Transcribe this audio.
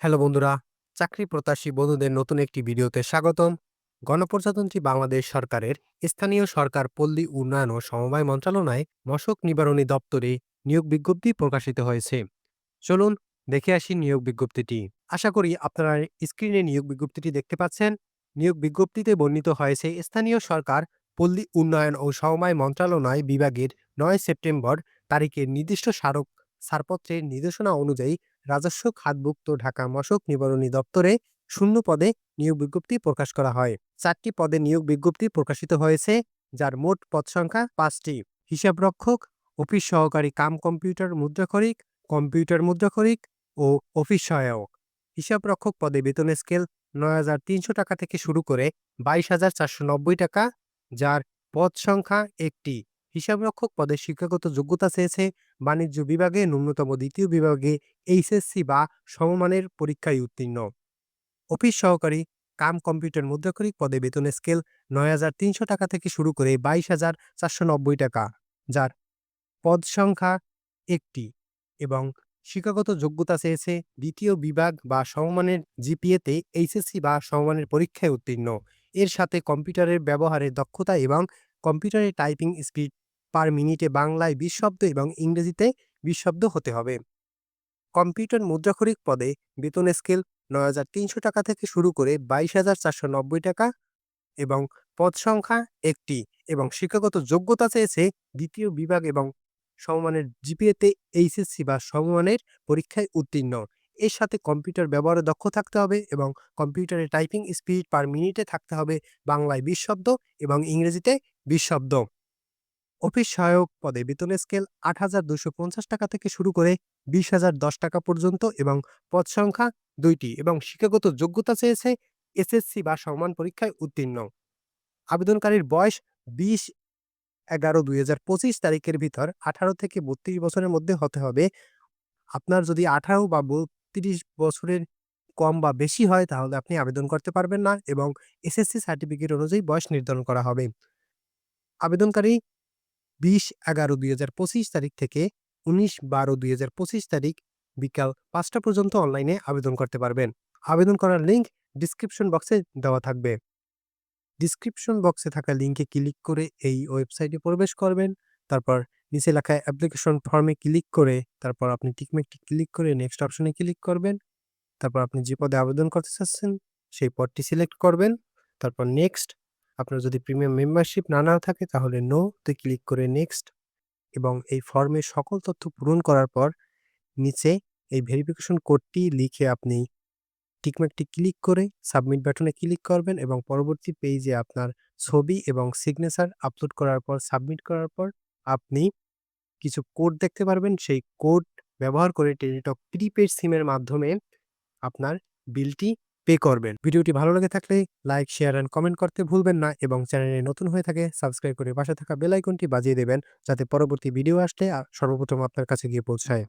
Hello বন্ধুরা, চাকরি প্রত্যাশী বন্ধুদের নতুন একটি ভিডিওতে স্বাগতম। গণপ্রজাতন্ত্রী বাংলাদেশ সরকারের স্থানীয় সরকার পল্লী উন্নয়ন ও সমবায় মন্ত্রণালয় মশক নিবারণী দপ্তরে নিয়োগ বিজ্ঞপ্তি প্রকাশিত হয়েছে। চলুন দেখে আসি নিয়োগ বিজ্ঞপ্তিটি। আশা করি আপনারা স্ক্রিনে নিয়োগ বিজ্ঞপ্তিটি দেখতে পাচ্ছেন। নিয়োগ বিজ্ঞপ্তিতে বর্ণিত হয়েছে, স্থানীয় সরকার পল্লী উন্নয়ন ও সমবায় মন্ত্রণালয় বিভাগের নয় সেপ্টেম্বর তারিখের নির্দিষ্ট স্মারক ছাড়পত্রের নির্দেশনা অনুযায়ী রাজস্ব, খাতভুক্ত ঢাকা মশক নিবারণী দপ্তরে শূন্য পদে নিয়োগ বিজ্ঞপ্তি প্রকাশ করা হয়। চারটি পদে নিয়োগ বিজ্ঞপ্তি প্রকাশিত হয়েছে, যার মোট পদ সংখ্যা পাঁচটি। হিসাবরক্ষক অফিস সহকারী কাম কম্পিউটার মুদ্রাক্ষরিক কম্পিউটার মুদ্রাক্ষরিক ও অফিস সহায়ক। হিসাবরক্ষক পদে বেতনের স্কেল নয় হাজার তিনশো টাকা থেকে শুরু করে বাইশ হাজার চারশো নব্বই টাকা, যার পদ সংখ্যা একটি। হিসাবরক্ষক পদে শিক্ষাগত যোগ্যতা চেয়েছে বাণিজ্য বিভাগে ন্যূনতম দ্বিতীয় বিভাগে এইচএসসি বা সমমানের পরীক্ষায় উত্তীর্ণ। অফিস সহকারী কাম কম্পিউটার মুদ্রাক্ষরিক পদে বেতনের স্কেল নয় হাজার তিনশো টাকা থেকে শুরু করে বাইশ হাজার চারশো নব্বই টাকা, যার পদ সংখ্যা একটি এবং শিক্ষাগত যোগ্যতা চেয়েছে দ্বিতীয় বিভাগ বা সমমানের জিপিএতে এইচএসসি বা সমমানের পরীক্ষায় উত্তীর্ণ। এর সাথে কম্পিউটারের ব্যবহারের দক্ষতা এবং কম্পিউটারের টাইপিং স্পিড পার মিনিটে বাংলায় বিশ শব্দ এবং ইংরেজিতে বিশ শব্দ হতে হবে। কম্পিউটার মুদ্রাক্ষরিক পদে বেতন স্কেল নয় হাজার তিনশো টাকা থেকে শুরু করে বাইশ হাজার চারশো নব্বই টাকা এবং পদ সংখ্যা একটি এবং শিক্ষাগত যোগ্যতা চেয়েছে দ্বিতীয় বিভাগ এবং সমমানের জিপিএতে এইচএসসি বা সমমানের পরীক্ষায় উত্তীর্ণ। এর সাথে কম্পিউটার ব্যবহারে দক্ষ থাকতে হবে এবং কম্পিউটারে টাইপিং স্পিড পার মিনিটে থাকতে হবে বাংলায় বিশ শব্দ এবং ইংরেজিতে বিশ শব্দ অফিস সহায়ক পদে বেতনের স্কেল আট হাজার দুশো পঞ্চাশ টাকা থেকে শুরু করে বিশ হাজার দশ টাকা পর্যন্ত এবং পদ সংখ্যা দুইটি এবং শিক্ষাগত যোগ্যতা চেয়েছে এসএসসি বা সমান পরীক্ষায় উত্তীর্ণ। আবেদনকারীর বয়স বিশ এগারো দুই হাজার পঁচিশ তারিখের ভিতর আঠারো থেকে বত্রিশ বছরের মধ্যে হতে হবে। আপনার যদি আঠারো বা বত্রিশ বছরের কম বা বেশি হয় তাহলে আপনি আবেদন করতে পারবেন না এবং এসএসসি সার্টিফিকেট অনুযায়ী বয়স নির্ধারণ করা হবে। আবেদনকারী বিশ এগারো দুই হাজার পঁচিশ তারিখ থেকে উনিশ বারো দুই হাজার পঁচিশ তারিখ বিকাল পাঁচটা পর্যন্ত অনলাইনে আবেদন করতে পারবেন। আবেদন করার লিঙ্ক ডিসক্রিপশন বক্সে দেওয়া থাকবে। ডিসক্রিপশন বক্সে থাকা লিঙ্কে ক্লিক করে এই ওয়েবসাইটে প্রবেশ করবেন। তারপর নিচে লেখা অ্যাপ্লিকেশন ফর্মে ক্লিক করে তারপর আপনি টিকমেকটি ক্লিক করে নেক্সট অপশনে ক্লিক করবেন। তারপর আপনি যে পদে আবেদন করতে চাচ্ছেন সেই পদটি সিলেক্ট করবেন। তারপর নেক্সট আপনার যদি প্রিমিয়াম মেম্বারশিপ না না থাকে, তাহলে নো তে ক্লিক করে নেক্সট এবং এই ফর্মে সকল তথ্য পূরণ করার পর নিচে এই ভেরিফিকেশন কোডটি লিখে আপনি টিকমার্কটি ক্লিক করে সাবমিট বাটনে ক্লিক করবেন এবং পরবর্তী পেজে আপনার ছবি এবং সিগনেচার আপলোড করার পর সাবমিট করার পর আপনি কিছু কোড দেখতে পারবেন। সেই কোড ব্যবহার করে টেলিটক প্রিপেড সিমের মাধ্যমে আপনার বিলটি পে করবেন। ভিডিওটি ভালো লেগে থাকলে লাইক, শেয়ার অ্যান্ড কমেন্ট করতে ভুলবেন না এবং চ্যানেলে নতুন হয়ে থাকে সাবস্ক্রাইব করে পাশে থাকা বেলাইকনটি বাজিয়ে দেবেন যাতে পরবর্তী ভিডিও আসলে আর সর্বপ্রথম আপনার কাছে গিয়ে পৌঁছায়।